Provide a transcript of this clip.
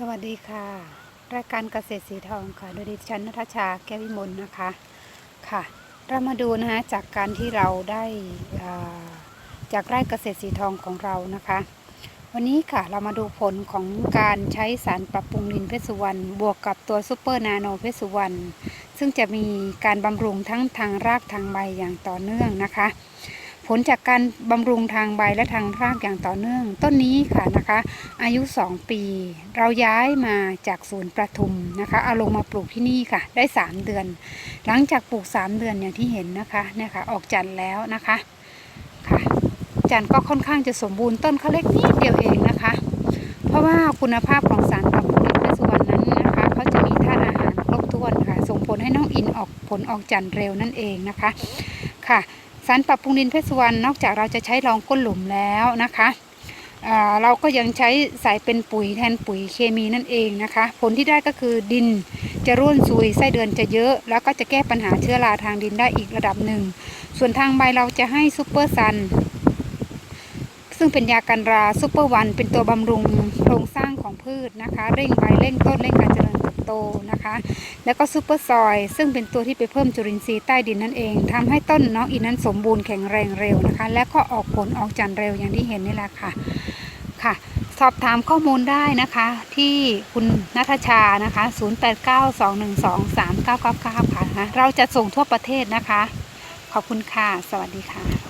สวัสดีค่ะ รายการเกษตรสีทองค่ะ โดยดิฉันนัทชาแก้ววิมลนะคะค่ะ เรามาดูนะคะจากการที่เราได้อ่าจากไร่เกษตรสีทองของเรานะคะ วันนี้ค่ะเรามาดูผลของการใช้สารปรับปรุงดินเพชรสุวรรณบวกกับตัวซูเปอร์นาโนเพชรสุวรรณซึ่งจะมีการบำรุงทั้งทางรากทางใบอย่างต่อเนื่องนะคะ ผลจากการบำรุงทางใบและทางรากอย่างต่อเนื่อง ต้นนี้ค่ะนะคะ อายุ 2 ปี เราย้ายมาจากศูนย์ประทุมนะคะเอาลงมาปลูกที่นี่ค่ะ ได้ 3 เดือน หลังจากปลูก 3 เดือนอย่างที่เห็นนะคะเนี่ยค่ะออกจันทร์แล้วนะคะค่ะจันทร์ก็ค่อนข้างจะสมบูรณ์ต้นเขาเล็กนิดเดียวเองนะคะ เพราะว่าคุณภาพของสารปรับปรุงดินสุวรรณนั้นนะคะเขาจะมีธาตุอาหารครบถ้วนค่ะ ส่งผลให้น้องอินออกผลออกจันทร์เร็วนั่นเองนะคะค่ะ สารปรับปรุงดินเพชรสุวรรณนอกจากเราจะใช้รองก้นหลุมแล้วนะคะเราก็ยังใช้ใส่เป็นปุ๋ยแทนปุ๋ยเคมีนั่นเองนะคะ ผลที่ได้ก็คือดินจะร่วนซุยไส้เดือนจะเยอะ แล้วก็จะแก้ปัญหาเชื้อราทางดินได้อีกระดับหนึ่ง ส่วนทางใบเราจะให้ซูเปอร์ซันซึ่งเป็นยากันราซูเปอร์วันเป็นตัวบำรุงโครงสร้างของพืชนะคะ เร่งใบเร่งต้นเร่งการเจริญ โตนะคะ แล้วก็ซูเปอร์ซอย ซึ่งเป็นตัวที่ไปเพิ่มจุลินทรีย์ใต้ดินนั่นเองทำให้ต้นน้องอินนั้นสมบูรณ์แข็งแรงเร็วนะคะ และก็ออกผลออกจันเร็วอย่างที่เห็นนี่แหละค่ะค่ะ สอบถามข้อมูลได้นะคะ ที่คุณนัทชานะคะ 0892123999 ค่ะ เราจะส่งทั่วประเทศนะคะ ขอบคุณค่ะ สวัสดีค่ะ